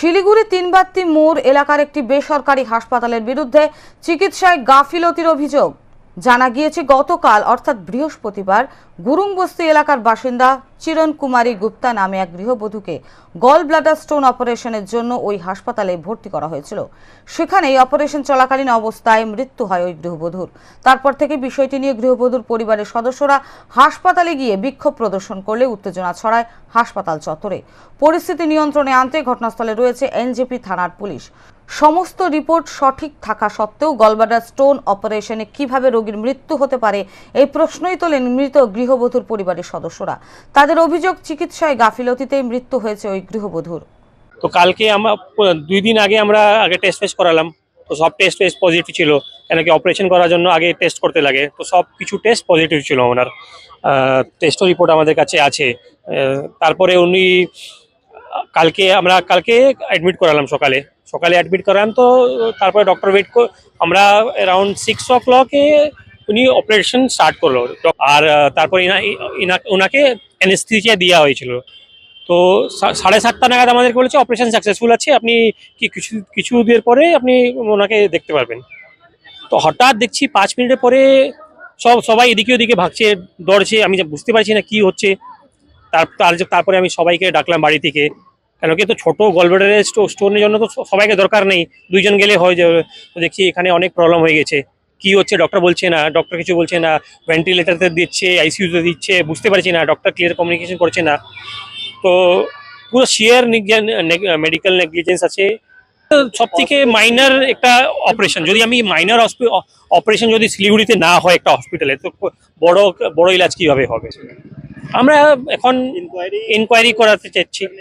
শিলিগুড়ি তিনবাত্তি মোড় এলাকার একটি বেসরকারি হাসপাতালের বিরুদ্ধে চিকিৎসায় গাফিলতির অভিযোগ। জানা গিয়েছে, গতকাল, অর্থাৎ বৃহস্পতিবার গুরুংবস্তি এলাকার বাসিন্দা চিরণ কুমারী গুপ্তা নামে এক গৃহবধূকে গল ব্লাডার স্টোন অপারেশনের জন্য ওই হাসপাতালে ভর্তি করা হয়েছিল। সেখানে এই অপারেশন চলাকালীন অবস্থায় মৃত্যু হয় ওই গৃহবধূর। তারপর থেকে বিষয়টি নিয়ে গৃহবধূর পরিবারের সদস্যরা হাসপাতালে গিয়ে বিক্ষোভ প্রদর্শন করলে উত্তেজনা ছড়ায় হাসপাতাল চত্বরে। পরিস্থিতি নিয়ন্ত্রণে আনতে ঘটনাস্থলে রয়েছে এনজেপি থানার পুলিশ। সমস্ত রিপোর্ট সঠিক থাকা সত্ত্বেও গলবাডার স্টোন অপারেশনে কীভাবে রোগীর মৃত্যু হতে পারে, এই প্রশ্নই তোলেন মৃত গৃহবধূর পরিবারের সদস্যরা। তাদের অভিযোগ, চিকিৎসায় গাফিলতিতেই মৃত্যু হয়েছে ওই গৃহবধূর। তো কালকে আমরা, দুই দিন আগে আমরা আগে টেস্ট ফেস্ট করালাম। তো সব টেস্ট ফেস্ট পজিটিভ ছিল। কেন কি অপারেশন করার জন্য আগে টেস্ট করতে লাগে। তো সব কিছু টেস্ট পজিটিভ ছিল ওনার। টেস্টও রিপোর্ট আমাদের কাছে আছে। তারপরে উনি কালকে আমরা কালকে অ্যাডমিট করালাম সকালে। সকালে অ্যাডমিট করালাম তো তারপরে ডক্টর ওয়েট আমরা অ্যারাউন্ড সিক্স ও ক্লকে উনি অপারেশন স্টার্ট করল। আর তারপরে ওনাকে অ্যানেস্থিজিয়া দেওয়া হয়েছিল। তো সাড়ে সাতটা নাগাদ আমাদেরকে বলেছে অপারেশন সাকসেসফুল আছে, আপনি কি কিছু কিছু দিনের পরে আপনি ওনাকে দেখতে পারবেন। তো হঠাৎ দেখছি পাঁচ মিনিটের পরে সব সবাই এদিকে ওদিকে ভাগছে, দৌড়ছে, আমি বুঝতে পারছি না কি হচ্ছে। তার তারপরে আমি সবাইকে ডাকলাম বাড়ি থেকে। কেন কি তো ছোট গলব্লাডারের স্টোনের জন্য তো সবাইকে দরকার নেই। দুইজন গেলে হয় দেখছি এখানে অনেক প্রবলেম হয়ে গেছে। কি হচ্ছে ডক্টর বলছে না ডক্টর কিছু বলছে না ভেন্টিলেটারতে দিচ্ছে আইসিইউতে দিচ্ছে, বুঝতে পারছি না ডক্টর ক্লিয়ার কমিউনিকেশন করছে না। তো পুরো শিয়ার মেডিকেল নেগলিজেন্স আছে। সব থেকে মাইনার একটা অপারেশন যদি আমি মাইনার অপারেশন যদি শিলিগুড়িতে না হয় একটা হসপিটালে তো বড় বড় ইলাজ কীভাবে হবে? আমরা এখন ইনকোয়ারি করাতে চাচ্ছি